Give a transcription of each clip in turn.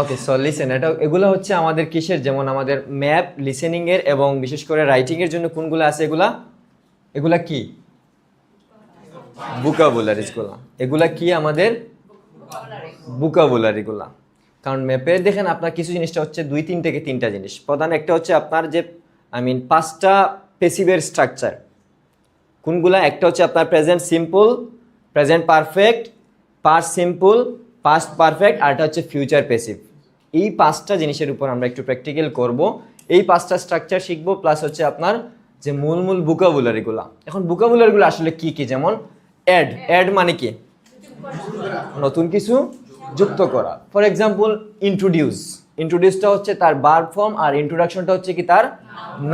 Okay so listen এটা, এগুলো হচ্ছে আমাদের কিসের? যেমন আমাদের ম্যাপ লিসেনিং এর এবং বিশেষ করে রাইটিং এর জন্য কোনগুলো আছে এগুলা? এগুলা কি? বুকাবুলারিজগুলা। এগুলা কি আমাদের? বুকাবুলারি গুলা। কারণ ম্যাপে দেখেন আপনার কিছু জিনিসটা হচ্ছে দুই, তিন থেকে তিনটা জিনিস। প্রধান একটা হচ্ছে আপনার যে আই মিন পাঁচটা পেসিভের স্ট্রাকচার কোনগুলা? একটা হচ্ছে আপনার present simple present perfect past simple past perfect আর এটা হচ্ছে ফিউচার পেসিভ এই পাঁচটা জিনিসের উপর আমরা একটু প্র্যাকটিক্যাল করব। এই পাঁচটা স্ট্রাকচার শিখব প্লাস হচ্ছে আপনার যে মূল মূল বুকাবুলারিগুলো এখন বুকাবুলারিগুলো আসলে কি কি? যেমন অ্যাড অ্যাড মানে কি? নতুন কিছু যুক্ত করা। ফর এক্সাম্পল ইন্ট্রোডিউস ইন্ট্রোডিউসটা হচ্ছে তার বার ফর্ম আর ইন্ট্রোডাকশনটা হচ্ছে কি তার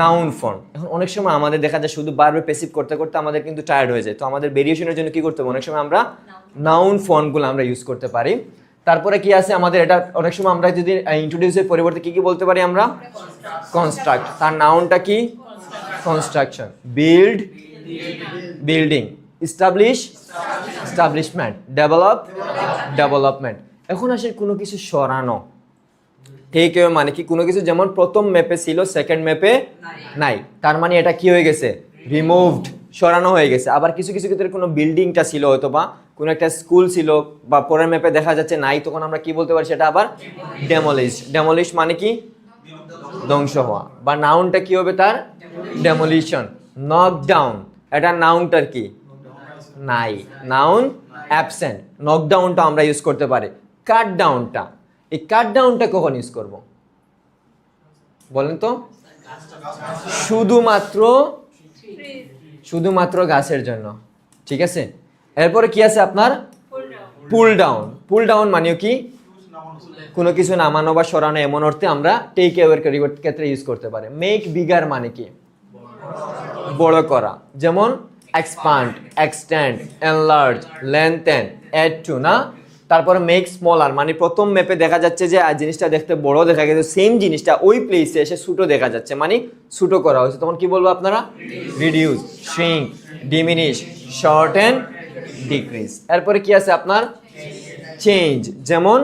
নাউন ফর্ম এখন অনেক সময় আমাদের দেখা যায় শুধু বারবার পেসিভ করতে করতে আমাদের কিন্তু টায়ার্ড হয়ে যায়। তো আমাদের ভেরিয়েশনের জন্য কি করতে হবে? অনেক সময় আমরা নাউন ফর্মগুলো আমরা ইউজ করতে পারি। তারপরে কি আছে আমাদের? এটা অনেক সময় আমরা যদি ইন্ট্রোডিউসের পরিবর্তে কি কি বলতে পারি আমরা? কনস্ট্রাক্ট তার নাউনটা কি? Construction build building establish establishment develop development এখন আসে কোনো কিছু সরানো। ঠিক মানে কি কোনো কিছু যেমন প্রথম ম্যাপে ছিল সেকেন্ড ম্যাপে নাই। তার মানে এটা কি হয়ে গেছে? রিমুভড সরানো হয়ে গেছে। আবার কিছু কিছু ক্ষেত্রে কোনো বিল্ডিংটা ছিল হয়তো বা কোনো একটা স্কুল ছিল বা পরের ম্যাপে দেখা যাচ্ছে নাই তখন আমরা কি বলতে পারি সেটা আবার ডেমোলিশ ডেমোলিশ মানে কি? ধ্বংস হওয়া। বা নাউনটা কি হবে তার? ডেমোলিশন নক ডাউন এটা নাউনটার কি? নাই। নাউন অ্যাবসেন্ট নকডাউনটা আমরা ইউজ করতে পারি। কাট ডাউনটা এই কাট ডাউনটা কখন ইউজ করব? বলেন তো। শুধুমাত্র শুধুমাত্র গাছের জন্য। ঠিক আছে? এরপরে কি আছে আপনার? পুল ডাউন পুল ডাউন মানেও কি? কোনো কিছু নামানো বা সরানো এমন অর্থে আমরা টেক এওয়ের ক্ষেত্রে ইউজ করতে পারি। মেক বিগার মানে কি? বড় করা। যেমন expand extend enlarge lengthen add to না? তারপরে মেক স্মলার মানে প্রথম ম্যাপে দেখা যাচ্ছে যে আর জিনিসটা দেখতে বড় দেখা গেছে সেম জিনিসটা ওই প্লেসে এসে ছোটো দেখা যাচ্ছে। মানে ছোটো করা হয়েছে। তখন কি বলব আপনারা? Reduce shrink diminish short and decrease এরপরে কি আছে আপনার? চেঞ্জ যেমন?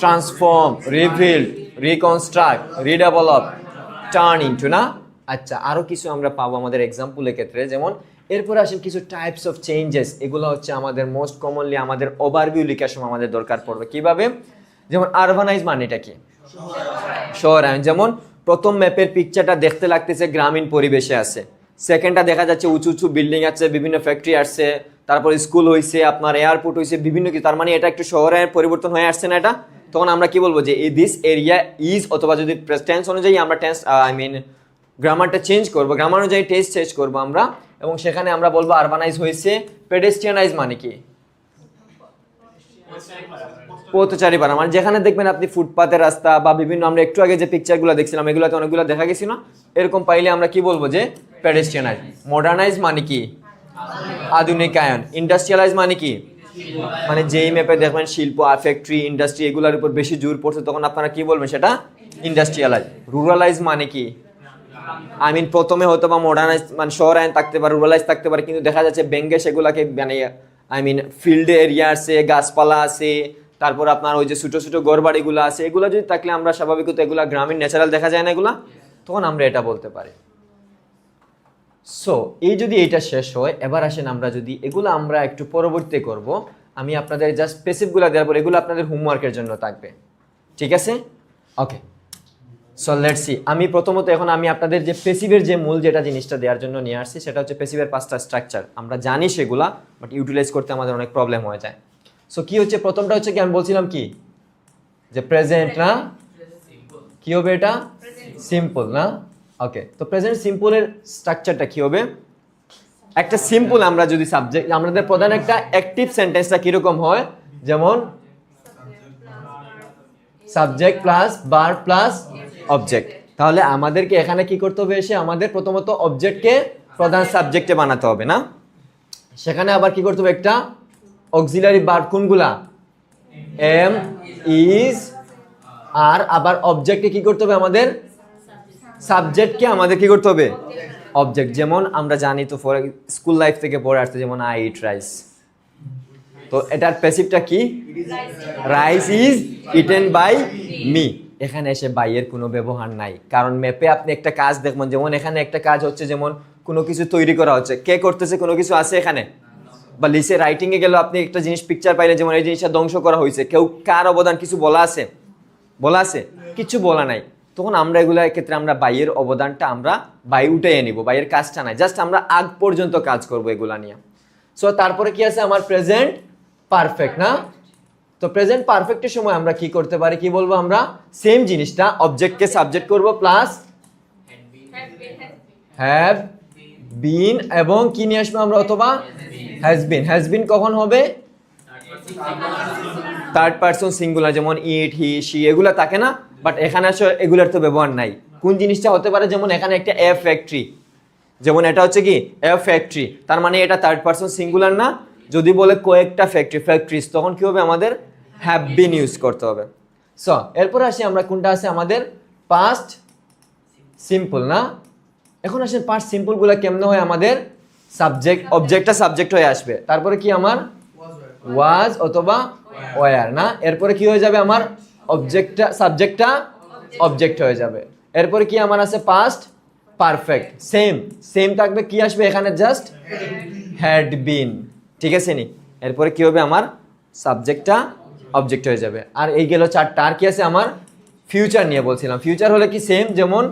Transform rebuild reconstruct redevelop turn into না? আচ্ছা আরও কিছু আমরা পাবো আমাদের এক্সাম্পলের ক্ষেত্রে, যেমন, এরপর আসেন কিছু টাইপস অফ চেঞ্জেস এগুলো হচ্ছে আমাদের মোস্ট কমনলি আমাদের ওভারভিউ লেখার সময় আমাদের দরকার পড়বে। কীভাবে? যেমন আরবানাইজ মানেটা কি? শহরায়ন। যেমন, প্রথম ম্যাপের পিকচারটা দেখতে লাগতেছে, গ্রামীণ পরিবেশে আছে। সেকেন্ডটা দেখা যাচ্ছে উঁচু উঁচু বিল্ডিং আছে, বিভিন্ন ফ্যাক্টরি আসছে, তারপর স্কুল হয়েছে আপনার এয়ারপোর্ট হয়েছে বিভিন্ন কিছু। তার মানে এটা একটু শহরের পরিবর্তন হয়ে আসছে না এটা? তখন আমরা কি বলব যে এই দিস এরিয়া ইজ অথবা যদি টেন্স অনুযায়ী আমরা টেন্স আই মিন গ্রামারটা চেঞ্জ করব গ্রামার অনুযায়ী টেস্ট চেঞ্জ করব আমরা, এবং সেখানে আমরা বলব আরবানাইজ হয়েছে পেডেস্ট্রিয়ানাইজ মানে কি? পথচারী পাড়া মানে যেখানে দেখবেন আপনি ফুটপাতের রাস্তা বা বিভিন্ন আমরা একটু আগে যে পিকচারগুলো দেখছিলাম, এগুলোতে অনেকগুলো দেখা গেছি না এরকম পাইলে আমরা কি বলব যে পেডেস্ট্রিয়ানাইজ মডার্নাইজ মানে কি? আধুনিকায়ন। ইন্ডাস্ট্রিয়ালাইজ মানে কি? মানে যেই ম্যাপে দেখবেন শিল্প ফ্যাক্টরি ইন্ডাস্ট্রি এগুলোর উপর বেশি জোর পড়ছে, তখন আপনারা কি বলবেন সেটা? ইন্ডাস্ট্রিয়ালাইজ রুরালাইজ মানে কি? আই মিন প্রথমে হয়তো বা মডার্নাইজ মানে শহরায়ন থাকতে পারে রুরালাইজ থাকতে পারে, কিন্তু দেখা যাচ্ছে ব্যাঙ্গে সেগুলোকে মানে আই মিন ফিল্ডে এরিয়া আছে, গাছপালা আছে, তারপর আপনার ওই যে ছোটো ছোটো গড়বাড়িগুলো আছে, এগুলো যদি থাকলে আমরা স্বাভাবিকত এগুলো গ্রামীণ ন্যাচারাল দেখা যায় না এগুলা, তখন আমরা এটা বলতে পারি। সো এই যদি এইটা শেষ হয়, এবার আসেন আমরা যদি এগুলো আমরা একটু পরবর্তী করব। আমি আপনাদের জাস্ট পেসিভগুলো দেওয়ার পর এগুলো আপনাদের হোমওয়ার্কের জন্য থাকবে। ঠিক আছে? ওকে সো লেটস সি আমি প্রথমত এখন আমি আপনাদের যে পেসিভের যে মূল যেটা জিনিসটা দেওয়ার জন্য নিয়ে আসছি, সেটা হচ্ছে পেসিভের পাঁচটা স্ট্রাকচার আমরা জানি সেগুলা বাট ইউটিলাইজ করতে আমাদের অনেক প্রবলেম হয়ে যায়। সো কি হচ্ছে? প্রথমটা হচ্ছে কি, আমি বলছিলাম কি? যে প্রেজেন্ট না? কি হবে এটা? সিম্পল না? ওকে তো প্রেজেন্ট সিম্পলের স্ট্রাকচারটা কি হবে? একটা সিম্পল আমরা যদি সাবজেক্ট আমাদের প্রধান একটা অ্যাক্টিভ সেন্টেন্সটা কীরকম হয়? যেমন সাবজেক্ট প্লাস বার প্লাস অবজেক্ট তাহলে আমাদেরকে এখানে কি করতে হবে এসে আমাদের প্রথমত অবজেক্টকে প্রধান সাবজেক্টে বানাতে হবে, না? সেখানে আবার কি করতে হবে একটা অক্সিলারি বার কোনগুলা? এম ইজ আর আবার অবজেক্টকে কি করতে হবে আমাদের? সাবজেক্টকে আমাদের কি করতে হবে? অবজেক্ট যেমন আমরা জানি তো ফর স্কুল লাইফ থেকে পড়ে আসতে যেমন আই ইট রাইস তো এটার প্যাসিভটা কি? Rice is eaten by me এখানে এসে বাইয়ের কোনো ব্যবহার নাই। কারণ ম্যাপে আপনি একটা কাজ দেখবেন, যেমন এখানে একটা কাজ হচ্ছে যেমন কোনো কিছু তৈরি করা হচ্ছে। কে করতেছে, কোনো কিছু আছে এখানে? বা লিসে রাইটিং এ গেল আপনি একটা জিনিস পিকচার পাইলেন যেমন এই জিনিসটা ধ্বংস করা হয়েছে, কেউ কার অবদান কিছু বলা আছে? বলা আছে? কিছু বলা নাই। তখন আমরা এগুলো ক্ষেত্রে আমরা বাইয়ের অবদানটা আমরা বাই উঠে নিব, বাইয়ের কাজটা নাই। জাস্ট আমরা আগ পর্যন্ত কাজ করব এগুলা নিয়ে। সো তারপরে কি আছে? আমার প্রেজেন্ট পারফেক্ট না? তো প্রেজেন্ট পারফেক্টের সময় আমরা কি করতে পারি? কি বলব আমরা? সেম জিনিসটা অবজেক্টকে সাবজেক্ট করব প্লাস হ্যাভ বিন এবং কি নিয়ে আসব আমরা অথবা? হ্যাজ বিন হ্যাজ বিন কখন হবে? থার্ড পার্সন সিঙ্গুলার যেমন ইট হি সি এগুলা থাকে না? বাট এখানে আসলে এগুলার তো ব্যবহার নাই। কোন জিনিসটা হতে পারে? যেমন এখানে একটা এ ফ্যাক্টরি যেমন এটা হচ্ছে কি? এ ফ্যাক্টরি তার মানে এটা থার্ড পার্সন সিঙ্গুলার না। যদি বলে কয়েকটা ফ্যাক্টরি ফ্যাক্টরিজ তখন কি হবে আমাদের? হ্যাভ বিন ইউজ করতে হবে। সো এরপর আসি আমরা কোনটা আছে? আমাদের পাস্ট সিম্পল না? এখন আসেন পাস্ট সিম্পলগুলো কেমনে হয়? আমাদের সাবজেক্ট অবজেক্টটা সাবজেক্ট হয়ে আসবে। তারপরে কি আমার? ওয়াজ অথবা ওয়ার না? এরপরে কি হয়ে যাবে? আমার অবজেক্টটা সাবজেক্টটা অবজেক্ট হয়ে যাবে। এরপরে কি আমার আছে? পাস্ট পারফেক্ট সেম সেম থাকবে কি আসবে এখানে? জাস্ট হ্যাড বিন ঠিক আছে নি? এরপরে কি হবে? আমার সাবজেক্টটা অবজেক্ট হয়ে যাবে। আর এই গেল চারটা। আর কি আছে আমার? ফিউচার নিয়ে বলছিলাম। ফিউচার হলে কি সেম যেমন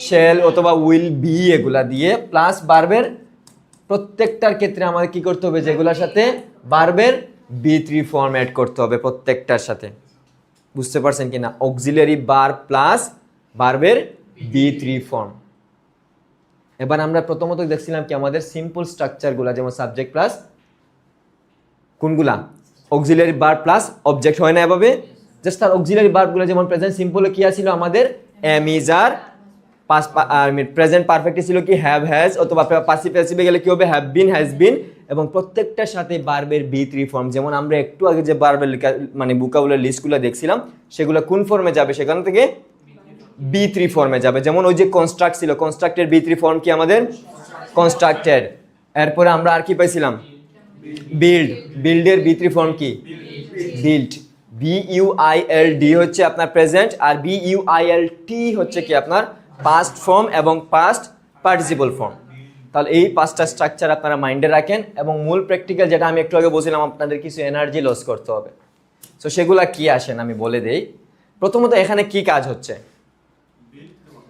শেল অথবা উইল বি এগুলা দিয়ে প্লাস বার্বের প্রত্যেকটার ক্ষেত্রে আমাদের কি করতে হবে? যেগুলোর সাথে বার্বের বি থ্রি ফর্ম অ্যাড করতে হবে প্রত্যেকটার সাথে। বুঝতে পারছেন কি না অক্সিলারি বার প্লাস বার্বের বি থ্রি ফর্ম এবার আমরা প্রথমত দেখছিলাম কি আমাদের সিম্পল স্ট্রাকচারগুলো যেমন সাবজেক্ট প্লাস কোনগুলা? অক্সিলারি বার প্লাস অবজেক্ট হয় না এভাবে। জাস্ট তার অক্সিলারি বারগুলো যেমন প্রেজেন্ট সিম্পলে কি আছিল আমাদের? Am is are pass present perfect ছিল কি? হ্যাভ হ্যাজ অথবা পাসিভ প্যাসিভে গেলে কি হবে? হ্যাভ বিন হ্যাজ বিন এবং প্রত্যেকটার সাথে বার্বের বি থ্রি ফর্ম যেমন আমরা একটু আগে যে বার্বের মানে বুকাবুলের লিস্টগুলো দেখছিলাম, সেগুলো কোন ফর্মে যাবে? সেখান থেকে বি থ্রি ফর্মে যাবে। যেমন ওই যে কনস্ট্রাক্ট ছিল কনস্ট্রাক্টের বি থ্রি ফর্ম কি আমাদের? কনস্ট্রাক্টেড এরপরে আমরা আর কি পাইছিলাম? বিল্ড বিল্ডের বি থ্রি ফর্ম কি? Build B U I L D হচ্ছে আপনার present R B U I L T হচ্ছে কি আপনার পাস্ট ফর্ম এবং পাস্ট পার্টিসিপল ফর্ম তাহলে এই পাঁচটা স্ট্রাকচার আপনারা মাইন্ডে রাখেন এবং মূল প্র্যাকটিক্যাল যেটা আমি একটু আগে বলছিলাম, আপনাদের কিছু এনার্জি লস করতে হবে। সো সেগুলা কি আসেন আমি বলে দেই। প্রথমত এখানে কি কাজ হচ্ছে?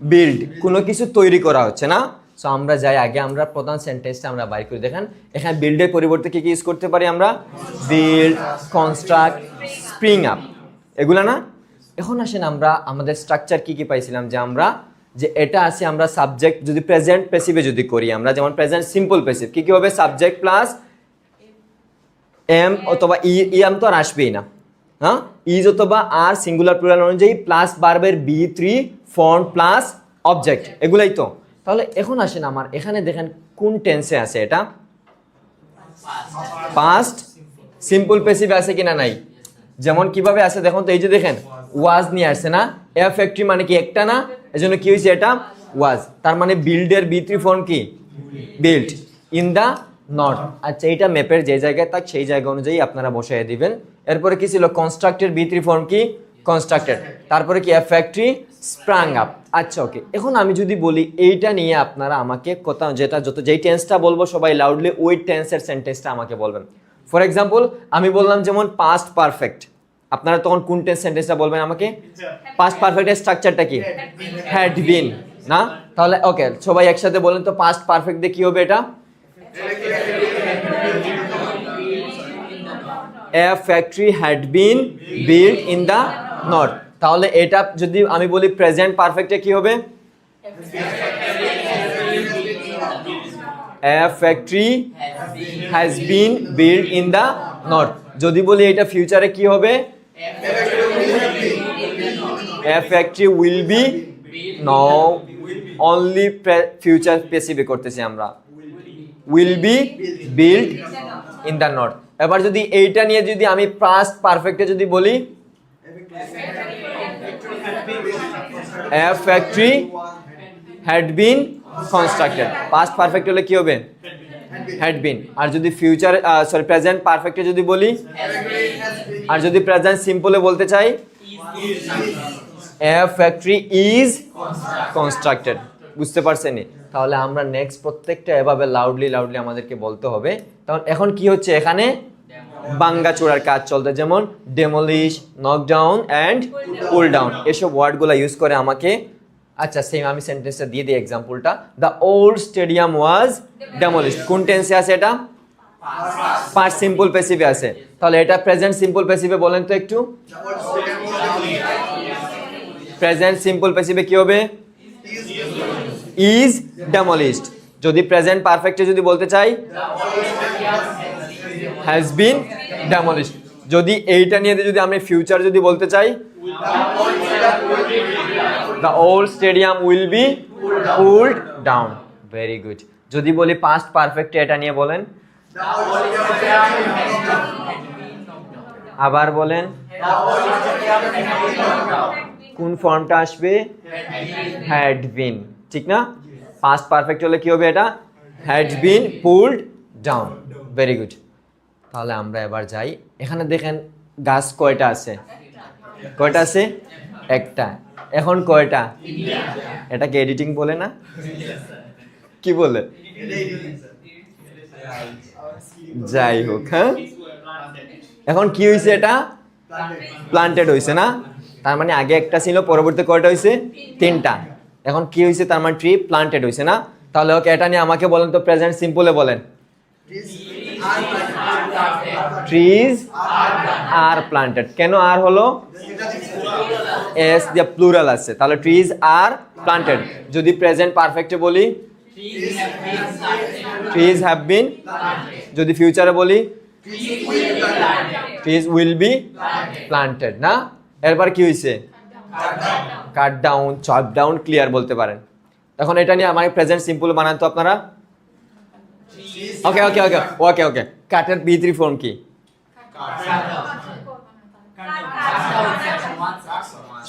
বিল্ড কোনো কিছু তৈরি করা হচ্ছে না। সো আমরা যাই, আগে আমরা প্রধান সেন্টেন্সটা আমরা বাইর করে। দেখেন, এখানে বিল্ডের পরিবর্তে কি কি ইউজ করতে পারি আমরা? বিল্ড কনস্ট্রাক্ট স্প্রিং আপ এগুলা না? এখন আসেন আমরা, আমাদের স্ট্রাকচার কি কি পাইছিলাম? যে আমরা, যে এটা আছে আমরা সাবজেক্ট যদি প্রেজেন্ট পেসিভে যদি করি, আমরা যেমন প্রেজেন্ট সিম্পল পেসিভ কি কি হবে? সাবজেক্ট প্লাস এম অথবা ই ই এম তো আর আসবেই না। হ্যাঁ? ইজ অথবা আর সিঙ্গুলার প্লুরাল অনুযায়ী plus বার্বের V three form plus object এগুলাই তো। তাহলে এখন আসেন আমার, এখানে দেখেন কোন টেন্সে আছে এটা? পাস্ট সিম্পল পেসিভ আছে কিনা নাই? যেমন কীভাবে আছে দেখুন তো, এই যে দেখেন ওয়াজ নিয়ে আসছে না? এ ফ্যাক্টরি মানে কি একটা না? এজন্য কি হয়েছে এটা? ওয়াজ তার মানে বিল্ডের বি থ্রি ফর্ম কি? বিল্ড ইন দ্য নট আচ্ছা এইটা ম্যাপের যে জায়গায় থাক, সেই জায়গা অনুযায়ী আপনারা বসাই দিবেন। এরপরে কি ছিল? কনস্ট্রাক্টের বি থ্রি ফর্ম কি? কনস্ট্রাক্টেড তারপরে কি? এ ফ্যাক্টরি স্প্রাং আপ আচ্ছা ওকে এখন আমি যদি বলি এইটা নিয়ে আপনারা আমাকে কথা, যেটা যত, যেই টেন্সটা বলব সবাই লাউডলি ওই টেন্সের সেন্টেন্সটা আমাকে বলবেন। ফর এক্সাম্পল আমি বললাম যেমন পাস্ট পারফেক্ট আপনারা তখন কোন টেন্স সেন্টেন্সটা বলবেন আমাকে? পাস্ট পারফেক্টের স্ট্রাকচারটা কি? হ্যাড বিন না? তাহলে ওকে সবাই একসাথে বলেন তো পাস্ট পারফেক্ট দিয়ে কি হবে এটা? A factory had been built in the north. তাহলে এটা যদি আমি বলি প্রেজেন্ট পারফেক্টে কি হবে? A factory has been build in the north যদি বলি এটা ফিউচারে কি হবে? A factory will be now only future specific করতেছি আমরা। Will be build in the north এবার যদি এইটা নিয়ে যদি আমি পাস্ট পারফেক্টে যদি বলি? A factory had been constructed. Past perfect হলে কি হবে? হ্যাড বিন আর যদি ফিউচার সরি প্রেজেন্ট পারফেক্টে যদি বলি? আর যদি প্রেজেন্ট সিম্পলে বলতে চাই? এ ফ্যাক্টরি ইজ কনস্ট্রাক্টেড বুঝতে পারছেনি তাহলে আমরা নেক্সট প্রত্যেকটা এভাবে লাউডলি লাউডলি আমাদেরকে বলতে হবে। তখন এখন কি হচ্ছে এখানে? বাঙ্গাচোড়ার কাজ চলতে যেমন demolish knock down and pull down এসব ওয়ার্ডগুলো ইউজ করে আমাকে আচ্ছা সেম আমি সেন্টেন্সটা দিয়ে দিই এক্সাম্পলটা the old stadium was demolish কোন টেন্সে আছে এটা? পাঁচ সিম্পল পেসিভে আছে। তাহলে এটা প্রেজেন্ট সিম্পল পেসিভে বলেন তো একটু। প্রেজেন্ট সিম্পল পেসিভে কি হবে? ইজ ডেমোলিশড যদি প্রেজেন্ট পারফেক্টে যদি বলতে চাই? হ্যাজ বিন ডেমোলিশড যদি এইটা নিয়ে যদি আমি ফিউচার যদি বলতে চাই the old stadium will be pulled down very good যদি বলি পাস্ট পারফেক্টে এটা নিয়ে বলেন। আবার বলেন। কোন ফর্মটা আসবে? হ্যাড বিন ঠিক না? পাস্ট পারফেক্ট হলে কি হবে এটা? Had been pulled down very good তাহলে আমরা এবার যাই। এখানে দেখেন গাছ কয়টা আছে? কয়টা আছে? একটা। এখন কয়টা? এটাকে এডিটিং বলে না? কি বলে? যাই হোক হ্যাঁ? এখন কি হয়েছে এটা? প্লান্টেড হয়েছে না? তার মানে আগে একটা ছিল, পরবর্তী কয়টা হয়েছে তিনটা। এখন কি হয়েছে তার মানে ট্রি প্লান্টেড হয়েছে না? তাহলে ওকে এটা নিয়ে আমাকে বলেন তো প্রেজেন্ট সিম্পলে বলেন। ট্রিজ আর প্লান্টেড কেন আর হলো? এস দিয়ে প্লুরাল আছে। তাহলে ট্রিজ আর প্লান্টেড যদি প্রেজেন্ট পারফেক্টে বলি? ট্রিজ হ্যাভ বিন যদি ফিউচারে বলি? ট্রিজ উইল বি প্লান্টেড না? এরপর কি হয়েছে cut down chop down clear বলতে পারেন। এখন এটা নিয়ে আমাকে প্রেজেন্ট সিম্পল বানান তো আপনারা। ওকে ওকে ওকে ওকে ওকে কাটের বি থ্রি ফর্ম কি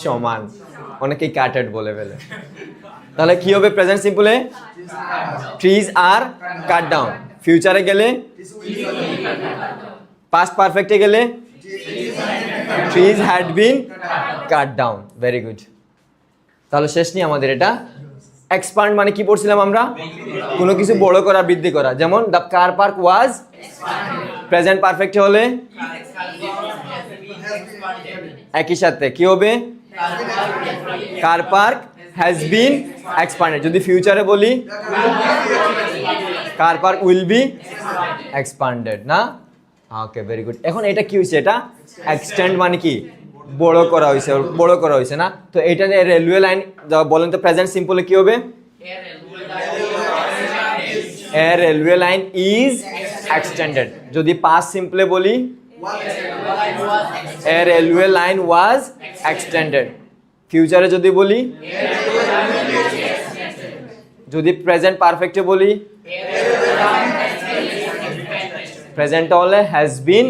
সমান অনেকেই কাটেড বলে ফেলে। তাহলে কি হবে প্রেজেন্ট সিম্পলে ট্রিজ আর কাট ডাউন ফিউচারে গেলে? পাস্ট পারফেক্টে গেলে? Trees had been cut down very good তাহলে শেষ নিয়ে আমাদের এটা এক্সপান্ড মানে কি পড়ছিলাম আমরা? কোনো কিছু বড় করা, বৃদ্ধি করা। যেমন the car park was present perfect হলে? একই সাথে। কি হবে? Car park has been expanded যদি ফিউচারে বলি car park will be expanded না? ওকে ভেরি গুড এখন এটা কি হয়েছে? এটা এক্সটেন্ড মানে কি? বড় করা হয়েছে বড় করা হয়েছে না? তো এটা রেলওয়ে লাইন বলেন তো প্রেজেন্ট সিম্পলে কি হবে? A railway line is extended যদি পাস সিম্পলে বলি a railway line was extended ফিউচারে যদি বলি, যদি প্রেজেন্ট পারফেক্টে বলি প্রেজেন্ট হলে হ্যাজ বিন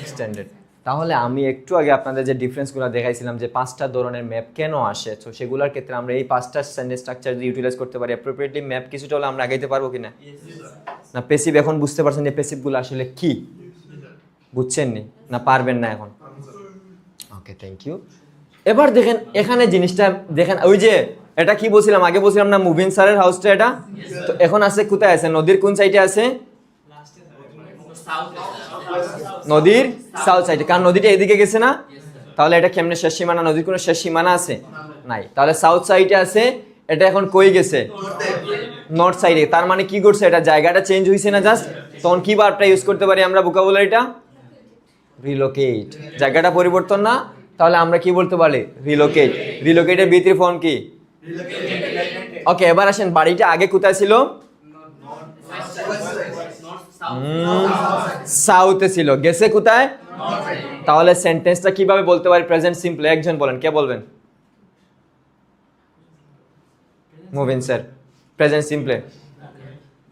এক্সটেন্ডেড তাহলে আমি একটু আগে আপনাদের যে ডিফারেন্সগুলো দেখাইছিলাম যে পাঁচটা ধরনের ম্যাপ কেন আসে তো সেগুলোর ক্ষেত্রে আমরা এই পাঁচটা সেন্টেন্স স্ট্রাকচার যদি ইউটিলাইজ করতে পারি অ্যাপ্রোপ্রিয়েটলি ম্যাপ কিছুটা হলে আমরা আগাইতে পারব কিনা? না পেসিভ এখন বুঝতে পারছেন যে পেসিভগুলো আসলে কি? বুঝছেন নি না পারবেন না এখন? ওকে থ্যাংক ইউ এবার দেখেন এখানে জিনিসটা দেখেন ওই যে এটা কি বলছিলাম? আগে বলছিলাম না মুভিন স্যারের হাউসটা এটা? তো এখন আছে কোথায়? আছে নদীর কোন সাইডে আছে? নদীর সাউথ সাইডে কারণ নদীটা এদিকে গেছে না? তাহলে এটা কেমনে শেষ সীমানা? নদীর কোনো শেষ সীমানা আছে? নাই। তাহলে সাউথ সাইডে আছে এটা এখন কই গেছে? নর্থ সাইডে তার মানে কি করছে? এটা জায়গাটা চেঞ্জ হয়েছে না জাস্ট তখন কি বারটা ইউজ করতে পারি আমরা ভোকাবুলারিটা রিলোকেট জায়গাটা পরিবর্তন না? তাহলে আমরা কি বলতে পারি? রিলোকেট রিলোকেটের ভিতরে ফর্ম কি? ওকে এবার আসেন বাড়িটা আগে কোথায় ছিল? সাউথে ছিল গেছে কোথায় তাহলে সেন্টেন্সটা কীভাবে বলতে পারি প্রেজেন্ট সিম্পল একজন বলেন কে বলবেন মুভিন স্যার প্রেজেন্ট সিম্পলে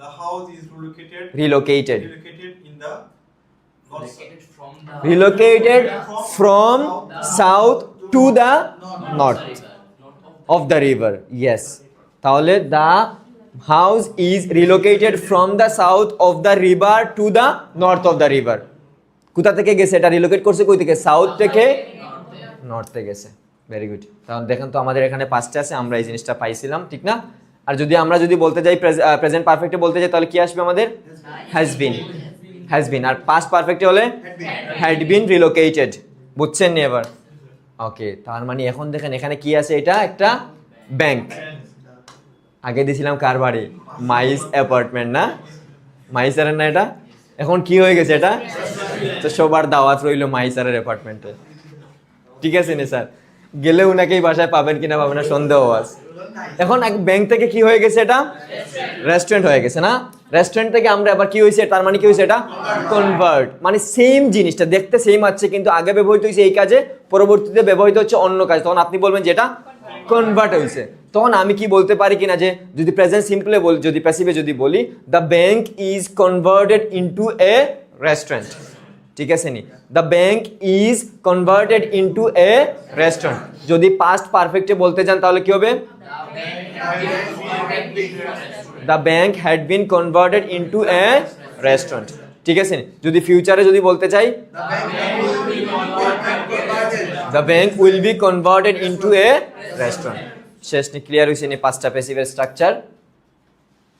The house is relocated relocated relocated in the north side. relocated from south to the north of the river yes তাহলে the house is relocated from the south of the river to the north of the river কোথা থেকে গেছে? এটা relocate করছে কই থেকে? South থেকে নর্থে গেছে। ভেরি গুড তাহলে দেখেন তো আমাদের এখানে পাঁচটা আছে, আমরা এই জিনিসটা পাইছিলাম, ঠিক না? আর যদি আমরা যদি বলতে যাই প্রেজেন্ট পারফেক্টে বলতে যাই, তাহলে কি আসবে আমাদের? হ্যাজ বিন হ্যাজ বিন আর পাস্ট পারফেক্টে হলে হ্যাড বিন রিলোকেটেড বুঝছেন এবার? ওকে তার মানে এখন দেখেন এখানে কি আছে? এটা একটা ব্যাংক আগে দিয়েছিলাম কার বাড়ি? মাইস অ্যাপার্টমেন্ট না? মাইসারের না এটা? এখন কি হয়ে গেছে এটা? তো সবার দাওয়াত রইল মাইসারের অ্যাপার্টমেন্টে। ঠিক আছে নি স্যার? গেলে উনাকেই বাসায় পাবেন কিনা পাবেন না সন্দেহ আছে। এখন এক ব্যাংক থেকে কি হয়ে গেছে এটা? রেস্টুরেন্ট হয়ে গেছে না? রেস্টুরেন্ট থেকে আমরা আবার কি হয়েছে? তার মানে কি হয়েছে এটা? কনভার্ট মানে সেম জিনিসটা, দেখতে সেম আছে, কিন্তু আগে ব্যবহৃত হয়েছে এই কাজে, পরবর্তীতে ব্যবহৃত হচ্ছে অন্য কাজ। তখন আপনি বলবেন যে এটা কনভার্ট হয়েছে। তখন আমি কি বলতে পারি কিনা যে, যদি প্রেজেন্ট সিম্পলে বলি, যদি প্যাসিভে যদি বলি the bank is converted into a restaurant ঠিক আছে নি? The bank is converted into a restaurant যদি পাস্ট পারফেক্টে বলতে চান তাহলে কি হবে? The bank had been converted into a restaurant ঠিক আছে? যদি ফিউচারে যদি বলতে চাই the bank will be converted into a restaurant শেষ নি ক্লিয়ার হয়েছে নি পাঁচটা প্যাসিভের স্ট্রাকচার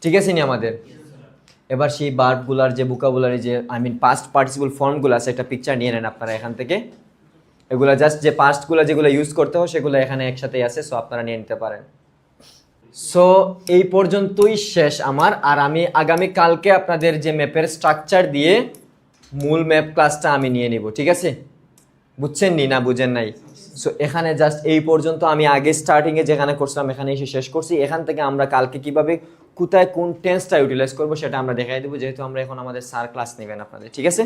ঠিক আছে নি আমাদের? এবার সেই বার্বগুলার যে বুকাবুলারি যে আই মিন পাস্ট পার্টিসিপল ফর্মগুলো আছে একটা পিকচার নিয়ে নেন আপনারা এখান থেকে। এগুলো জাস্ট যে পাস্টগুলো যেগুলো ইউজ করতে হয়, সেগুলো এখানে একসাথেই আছে সো আপনারা নিয়ে নিতে পারেন। সো এই পর্যন্তই শেষ আমার। আর আমি আগামী কালকে আপনাদের যে ম্যাপের স্ট্রাকচার দিয়ে মূল ম্যাপ ক্লাসটা আমি নিয়ে নিব, ঠিক আছে? বুঝছেন নি না বুঝেন নাই। সো এখানে জাস্ট এই পর্যন্ত আমি আগে স্টার্টিংয়ে যেখানে করছিলাম এখানে এসে শেষ করছি। এখান থেকে আমরা কালকে কীভাবে, কোথায় কোন টেন্সটা ইউটিলাইজ করব সেটা আমরা দেখাই দেবো, যেহেতু আমরা এখন আমাদের স্যার ক্লাস নেবেন আপনাদের, ঠিক আছে?